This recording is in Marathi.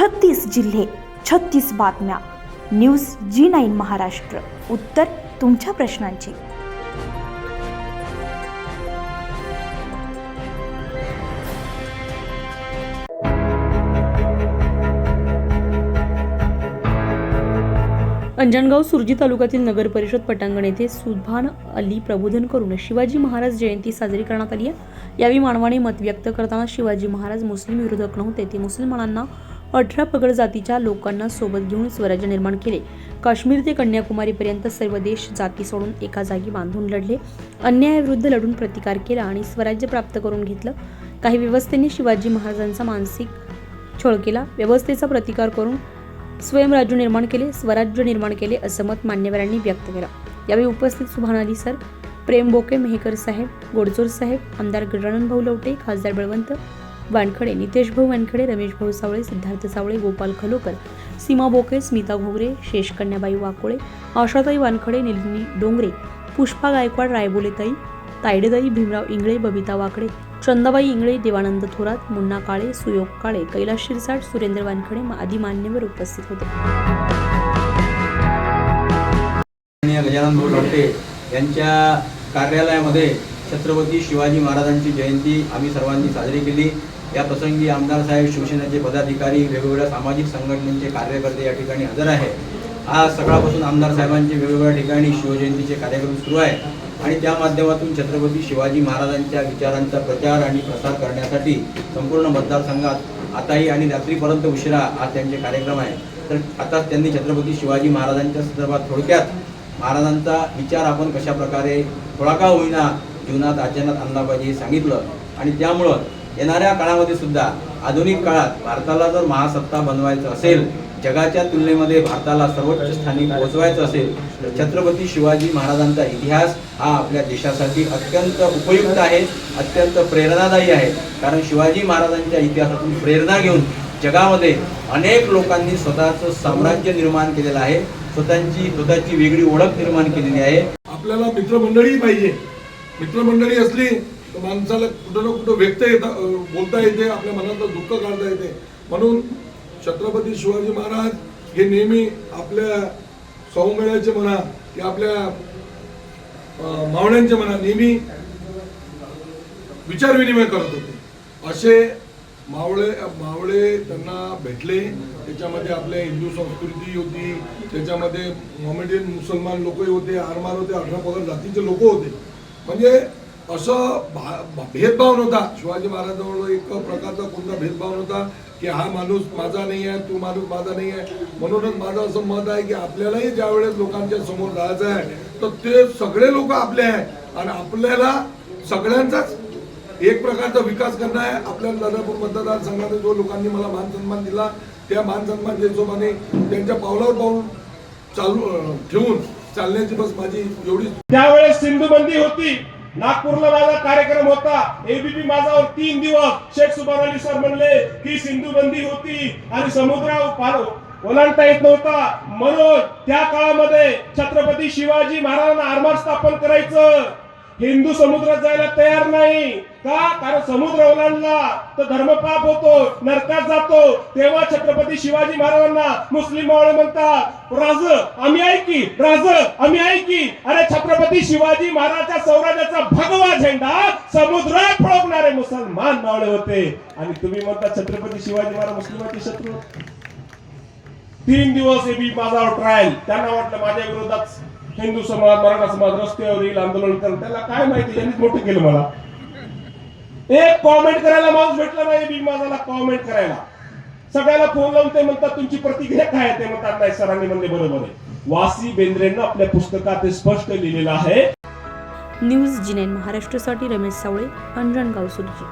छत्तीस जिल्हे छत्तीस बातम्या. News G nine Maharashtra. उत्तर तुमच्या प्रश्नांची. अंजनगाव सुरजी तालुक्यातील नगर परिषद पटांगण येथे सुभान अली प्रबोधन करून शिवाजी महाराज जयंती साजरी करण्यात आली आहे. यावेळी मानवाने मत व्यक्त करताना शिवाजी महाराज मुस्लिम विरोधक नव्हते ते मुसलमानांना अठरा पगड जातीच्या लोकांना सोबत घेऊन स्वराज्य निर्माण केले. काश्मीर ते कन्याकुमारीपर्यंत सर्व देश जाती सोडून एका जागी बांधून लढले. अन्यायाविरुद्ध लढून प्रतिकार केला आणि स्वराज्य प्राप्त करून घेतलं. काही व्यवस्थेने शिवाजी महाराजांचा मानसिक छळ केला. व्यवस्थेचा प्रतिकार करून स्वयंराज्य निर्माण केले स्वराज्य निर्माण केले असं मत मान्यवरांनी व्यक्त केलं. यावेळी उपस्थित सुभान अली सर प्रेम बोके मेहकर साहेब गोडचोर साहेब आमदार गजानन भाऊ लवटे खासदार बळवंत वानखडे नितेश भाऊ वानखडे रमेश भाऊ सावळे सिद्धार्थ सावळे गोपाल खलोकर सीमा बोके स्मिता घोगरे शेषकन्याबाई वाकोळे आशाताई वानखडे निलिनी डोंगरे पुष्पा गायकवाड रायबोलेताई तायडेदाई भीमराव इंगळे बबिता वाकडे चंदाबाई इंगळे देवानंद थोरात मुन्ना काळे सुयोग काळे कैलास शिरसाट सुरेंद्र वानखडे आदी मान्यवर उपस्थित होते. गजानन भाऊ लोटे यांच्या कार्यालयामध्ये छत्रपती शिवाजी महाराजांची जयंती आम्ही सर्वांनी साजरी केली. या प्रसंगी आमदार साहेब शिवसेनेचे पदाधिकारी वेगवेगळ्या सामाजिक संघटनेचे कार्यकर्ते या ठिकाणी हजर आहे आज सकाळपासून आमदार साहेबांचे वेगवेगळ्या ठिकाणी शिवजयंतीचे कार्यक्रम सुरू आहे आणि त्या माध्यमातून छत्रपती शिवाजी महाराजांच्या विचारांचा प्रचार आणि प्रसार करण्यासाठी संपूर्ण मतदारसंघात आताही आणि रात्रीपर्यंत उशिरा आज त्यांचे कार्यक्रम आहे तर आता त्यांनी छत्रपती शिवाजी महाराजांच्या संदर्भात थोडक्यात महाराजांचा विचार आपण कशा प्रकारे थोडा का होईना जीवनात आचरणात आणला पाहिजे हे सांगितलं. आणि त्यामुळं येणाऱ्या काळामध्ये सुद्धा आधुनिक काळात भारताला जर महासत्ता बनवायचं असेल जगाच्या तुलनेमध्ये भारताला सर्वोच्च स्थानी पोहोचवायचं असेल तर छत्रपती शिवाजी महाराजांचा इतिहास हा आपल्या देशासाठी अत्यंत उपयुक्त आहे अत्यंत प्रेरणादायी आहे. कारण शिवाजी महाराजांच्या इतिहासातून प्रेरणा घेऊन जगामध्ये अनेक लोकांनी स्वतःचं साम्राज्य निर्माण केलेलं आहे स्वतःची स्वतःची वेगळी ओळख निर्माण केलेली आहे. आपल्याला मित्रमंडळी पाहिजे. मित्रमंडळी असली तर माणसाला कुठं ना कुठं व्यक्त येता बोलता येते आपल्या मनातलं दुःख काढता येते. म्हणून छत्रपती शिवाजी महाराज हे नेहमी आपल्या सौमेळ्याचे म्हणा की आपल्या मावण्यांचे म्हणा नेहमी विचार विनिमय करत होते. असे मावळे मावळे त्यांना भेटले. त्याच्यामध्ये आपल्या हिंदू संस्कृती होती. त्याच्यामध्ये मोमेडियन मुसलमान लोकही होते. आरमार होते. अठरा पगार जातीचे लोक होते. म्हणजे असं भा- भेदभाव नव्हता. शिवाजी महाराजांवर एक प्रकारचा कोणता भेदभाव नव्हता की हा माणूस माझा नाही आहे तू माणूस माझा नाही आहे. म्हणूनच माझं असं मत आहे की आपल्यालाही ज्या वेळेस लोकांच्या समोर जायचं आहे तर ते सगळे लोक आपले आहे आणि आपल्याला सगळ्यांचाच एक प्रकारचा विकास करणं आहे. आपल्या दादापूर मतदारसंघात जो लोकांनी मला मान सन्मान दिला त्या मान सन्मान हिशोबाने त्यांच्या पावलावर पाऊल चालू ठेवून चालण्याची बस माझी एवढी त्यावेळेस सिंधू बंदी होती नागपूरला माझा कार्यक्रम होता. एबीपी माझावर तीन दिवस शेख सुभान अली सर म्हणले की सिंधू बंदी होती आणि समुद्र ओलांडता येत नव्हता. म्हणून त्या काळामध्ये छत्रपती शिवाजी महाराजांना आरमार स्थापन करायचं. हिंदू समुद्रात जायला तयार नाही. का? कारण समुद्र ओलांडला. तर धर्मपाप होतो नरकात जातो. तेव्हा छत्रपती शिवाजी महाराजांना मुस्लिम मावळे म्हणतात राज आम्ही ऐकी राज आम्ही ऐकी अरे छत्रपती शिवाजी महाराजच्या स्वराज्याचा भगवा झेंडा समुद्रात फळकणारे मुसलमान मावळे होते. आणि तुम्ही म्हणता छत्रपती शिवाजी महाराज मुस्लिमांचे शत्रू? तीन दिवस हे बी माझा ट्रायल त्यांना वाटलं माझ्या विरोधात हिंदू समाज मराठा समाज रस्त्यावर येईल आंदोलन करत त्याला काय माहिती? यांनीच मोठं केलं मला. एक कॉमेंट करायला माणूस भेटला नाही बिग माझाला कॉमेंट करायला. सगळ्याला फोन लावून ते म्हणतात तुमची प्रतिक्रिया काय ते म्हणतात नाही सरांनी म्हणले बरोबर आहे. वासी बेंद्रेनं आपल्या पुस्तकात ते स्पष्ट लिहिलेलं आहे. न्यूज जिनेन महाराष्ट्रासाठी रमेश सावळे अंजनगाव सुरजी